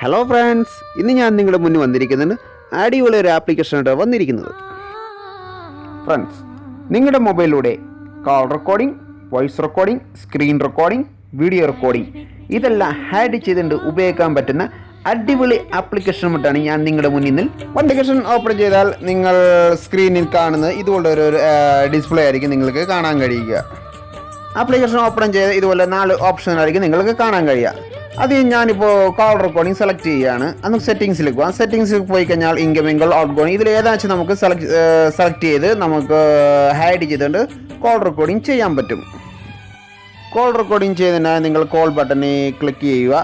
Hello friends ഇന്ന് ഞാൻ നിങ്ങളുടെ മുന്നിൽ വന്നിരിക്കുന്നുണ്ട് അടിപൊളി ഒരു ആപ്ലിക്കേഷനായിട്ട് വന്നിരിക്കുന്നത്. ഫ്രണ്ട്സ് നിങ്ങളുടെ മൊബൈലിലൂടെ call recording voice recording screen recording video recording ഇതെല്ലാം ഹാഡ് ചെയ്തുകൊണ്ട് ഉപയോഗിക്കാൻ പറ്റുന്ന അടിപൊളി ആപ്ലിക്കേഷനുമായിട്ടാണ് ഞാൻ നിങ്ങളുടെ മുന്നിൽ നിന്ന് ആപ്ലിക്കേഷൻ ഓപ്പൺ ചെയ്താൽ നിങ്ങൾ സ്ക്രീനിൽ കാണുന്നത് ഇതുപോലെ ഒരു ഡിസ്പ്ലേ ആയിരിക്കും നിങ്ങൾക്ക് കാണാൻ കഴിയുക. ആപ്ലിക്കേഷൻ ഓപ്പൺ ചെയ്ത് ഇതുപോലെ നാല് ഓപ്ഷനായിരിക്കും നിങ്ങൾക്ക് കാണാൻ കഴിയുക. അത് ഞാനിപ്പോൾ കോൾ റെക്കോർഡിംഗ് സെലക്ട് ചെയ്യുകയാണ് അന്ന് സെറ്റിങ്സിൽ പോകാം സെറ്റിങ്സിൽ പോയി കഴിഞ്ഞാൽ ഇൻകമിംഗ് കോൾ ഔട്ട് ഗോയിങ് ഇതിൽ ഏതാച്ചും നമുക്ക് സെലക്ട് സെലക്ട് ചെയ്ത് നമുക്ക് ഹൈഡ് ചെയ്തുകൊണ്ട് കോൾ റെക്കോർഡിംഗ് ചെയ്യാൻ പറ്റും. കോൾ റെക്കോർഡിംഗ് ചെയ്തതിനാൽ നിങ്ങൾ കോൾ ബട്ടണിൽ ക്ലിക്ക് ചെയ്യുക.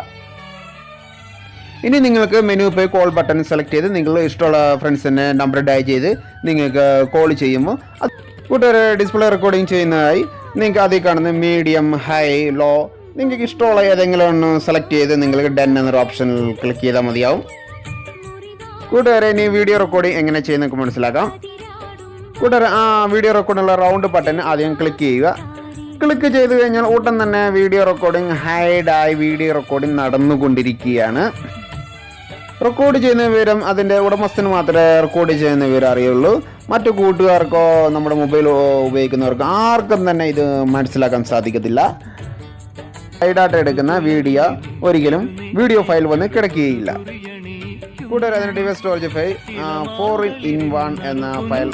ഇനി നിങ്ങൾക്ക് മെനു പോയി കോൾ ബട്ടൺ സെലക്ട് ചെയ്ത് നിങ്ങൾ ഇഷ്ടമുള്ള ഫ്രണ്ട്സിനെ നമ്പർ ഡയൽ ചെയ്ത് നിങ്ങൾക്ക് കോൾ ചെയ്യുമ്പോൾ കൂട്ടുകാർ ഡിസ്പ്ലേ റെക്കോർഡിംഗ് ചെയ്യുന്നതായി നിങ്ങൾക്ക് അതിൽ കാണുന്ന മീഡിയം ഹൈ ലോ നിങ്ങൾക്ക് ഇഷ്ടമുള്ള ഏതെങ്കിലും ഒന്ന് സെലക്ട് ചെയ്ത് നിങ്ങൾക്ക് ഡെൻ എന്നൊരു ഓപ്ഷനിൽ ക്ലിക്ക് ചെയ്താൽ മതിയാവും. കൂട്ടുകാരെ ഇനി വീഡിയോ റെക്കോർഡിംഗ് എങ്ങനെ ചെയ്യുന്നൊക്കെ മനസ്സിലാക്കാം. കൂട്ടുകാരെ ആ വീഡിയോ റെക്കോർഡിനുള്ള റൗണ്ട് ബട്ടൺ ആദ്യം ക്ലിക്ക് ചെയ്യുക. ക്ലിക്ക് ചെയ്ത് കഴിഞ്ഞാൽ ഉടൻ തന്നെ വീഡിയോ റെക്കോർഡിംഗ് ഹൈഡായി വീഡിയോ റെക്കോർഡിംഗ് നടന്നുകൊണ്ടിരിക്കുകയാണ്. റെക്കോർഡ് ചെയ്യുന്ന വിവരം അതിന്റെ ഉടമസ്ഥന് മാത്രമേ റെക്കോർഡ് ചെയ്യുന്ന വിവരം അറിയുള്ളൂ. മറ്റു കൂട്ടുകാർക്കോ നമ്മുടെ മൊബൈൽ ഉപയോഗിക്കുന്നവർക്കോ ആർക്കും തന്നെ ഇത് മനസ്സിലാക്കാൻ സാധിക്കത്തില്ല. ഡാറ്റ എടുക്കുന്ന വീഡിയോ ഒരിക്കലും വീഡിയോ ഫയൽ വന്ന് കിടക്കുകയില്ല. കൂട്ടുകാർ അതിന് device storage file four in one എന്ന ഫയൽ